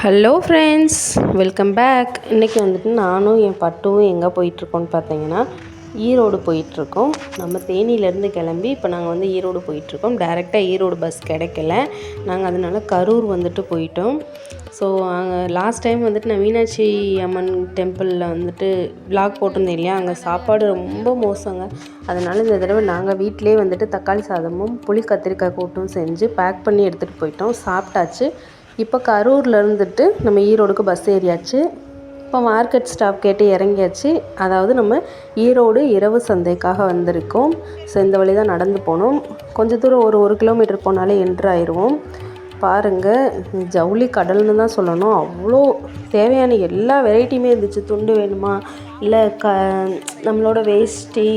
Hello friends welcome back இன்றைக்கி வந்துட்டு நானும் என் பட்டுவும் எங்கே போயிட்டுருக்கோன்னு பார்த்தீங்கன்னா ஈரோடு போயிட்டுருக்கோம். நம்ம தேனியிலேருந்து கிளம்பி இப்போ நாங்கள் வந்து ஈரோடு போயிட்டுருக்கோம். டேரெக்டாக ஈரோடு பஸ் கிடைக்கல. நாங்கள் அதனால கரூர் வந்துட்டு போயிட்டோம். ஸோ அங்கே லாஸ்ட் டைம் வந்துட்டு நான் மீனாட்சி அம்மன் டெம்பிளில் வந்துட்டு விளாக் போட்டிருந்தேன் இல்லையா? அங்கே சாப்பாடு ரொம்ப மோசங்க. அதனால் இந்த தடவை நாங்கள் வீட்டிலே வந்துட்டு தக்காளி சாதமும் புளி கத்திரிக்காய் கூட்டும் செஞ்சு பேக் பண்ணி எடுத்துகிட்டு போயிட்டோம். சாப்பிட்டாச்சு. இப்போ கரூரில் இருந்துட்டு நம்ம ஈரோடுக்கு பஸ் ஏறியாச்சு. இப்போ மார்க்கெட் ஸ்டாப் கேட்டு இறங்கியாச்சு. அதாவது நம்ம ஈரோடு இரவு சந்தைக்காக வந்திருக்கோம். ஸோ இந்த வழி தான் நடந்து போனோம். கொஞ்சம் தூரம் ஒரு ஒரு கிலோமீட்டர் போனாலே என்ட்ரு ஆயிடுவோம் பாருங்கள் ஜவுளி கடல்னு தான் சொல்லணும். அவ்வளோ தேவையான எல்லா வெரைட்டியுமே இருந்துச்சு. துண்டு வேணுமா? இல்லை க நம்மளோட வேஷ்டி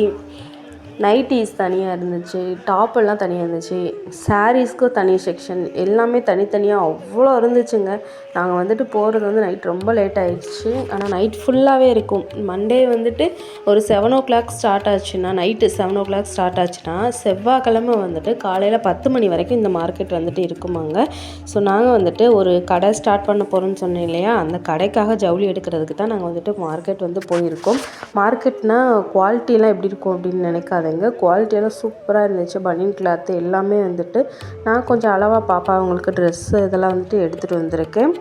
நைட்டிஸ் தனியாக இருந்துச்சு டாப் எல்லாம் தனியாக இருந்துச்சு. சாரீஸ்க்கு தனி செக்ஷன் எல்லாமே தனித்தனியாக அவ்வளோ இருந்துச்சுங்க. நாங்கள் வந்துட்டு போகிறது வந்து நைட் ரொம்ப லேட் ஆகிடுச்சு ஆனால் நைட் ஃபுல்லாகவே இருக்கும். மண்டே வந்துட்டு ஒரு செவன் ஓ கிளாக் ஸ்டார்ட் ஆச்சுன்னா night seven o'clock start ஆச்சுன்னா செவ்வாய்க்கிழமை வந்துட்டு காலையில் பத்து மணி வரைக்கும் இந்த மார்க்கெட் வந்துட்டு இருக்குமாங்க. ஸோ நாங்கள் வந்துட்டு ஒரு கடை ஸ்டார்ட் பண்ண போகிறோம்னு சொன்னேன் இல்லையா? அந்த கடைக்காக ஜவுளி எடுக்கிறதுக்கு தான் நாங்கள் வந்துட்டு மார்க்கெட் வந்து போயிருக்கோம். மார்க்கெட்னால் குவாலிட்டிலாம் எப்படி இருக்கும் அப்படின்னு நினைக்காது இருந்ததுங்க குவாலிட்டியெல்லாம் சூப்பராக இருந்துச்சு. பனியன் கிளாத்து எல்லாமே வந்துட்டு நான் கொஞ்சம் அளவாக பாப்பா அவங்களுக்கு ட்ரெஸ்ஸு இதெல்லாம் வந்துட்டு எடுத்துகிட்டு வந்திருக்கேன்.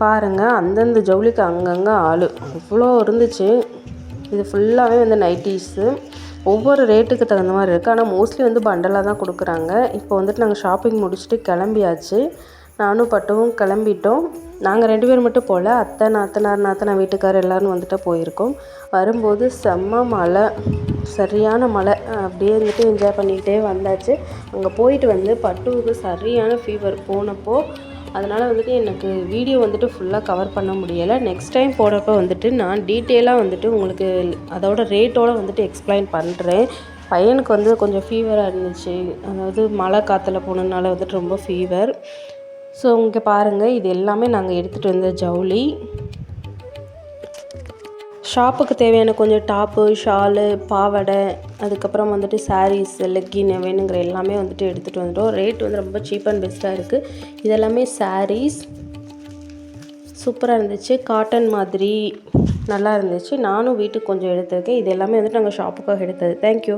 பாருங்கள் அந்தந்த ஜவுளிக்கு அங்கங்கே ஆள். அவ்வளோ இருந்துச்சு. இது ஃபுல்லாகவே வந்து நைட்டீஸு ஒவ்வொரு ரேட்டுக்கு தகுந்த மாதிரி இருக்குது ஆனால் மோஸ்ட்லி வந்து பண்டலாக தான் கொடுக்குறாங்க. இப்போ வந்துட்டு நாங்கள் ஷாப்பிங் முடிச்சுட்டு கிளம்பியாச்சு. நானும் பட்டுவும் கிளம்பிட்டோம். நாங்கள் ரெண்டு பேர் மட்டும் போகல அத்தை நாத்தனார் நாத்தனார் வீட்டுக்கார் எல்லோரும் வந்துட்டு போயிருக்கோம். வரும்போது செம்ம மழை சரியான மழை. அப்படியே வந்துட்டு என்ஜாய் பண்ணிக்கிட்டே வந்தாச்சு. அங்கே போயிட்டு வந்து பட்டுவுக்கு சரியான ஃபீவர் போனப்போ அதனால் வந்துட்டு எனக்கு வீடியோ வந்துட்டு ஃபுல்லாக கவர் பண்ண முடியலை. நெக்ஸ்ட் டைம் போடுறப்ப வந்துட்டு நான் டீட்டெயிலாக வந்துட்டு உங்களுக்கு அதோட ரேட்டோடு வந்துட்டு எக்ஸ்பிளைன் பண்ணுறேன் பையனுக்கு வந்து கொஞ்சம் ஃபீவராக இருந்துச்சு. அதாவது மழை காற்றுல போனதுனால வந்துட்டு ரொம்ப ஃபீவர் ஸோ இங்கே பாருங்கள் இது எல்லாமே நாங்கள் எடுத்துகிட்டு வந்த ஜவுளி. ஷாப்புக்கு தேவையான கொஞ்சம் டாப்பு ஷாலு பாவாடை அதுக்கப்புறம் வந்துட்டு சாரீஸ் லெக்கின் வேணுங்கிற எல்லாமே வந்துட்டு எடுத்துகிட்டு வந்துட்டோம். ரேட் வந்து ரொம்ப சீப் அண்ட் பெஸ்ட்டாக இருக்குது இதெல்லாமே சாரீஸ் சூப்பராக இருந்துச்சு. காட்டன் மாதிரி நல்லா இருந்துச்சு. நானும் வீட்டுக்கு கொஞ்சம் எடுத்திருக்கேன். இது எல்லாமே வந்துட்டு நாங்கள் ஷாப்புக்காக எடுத்தது. தேங்க்யூ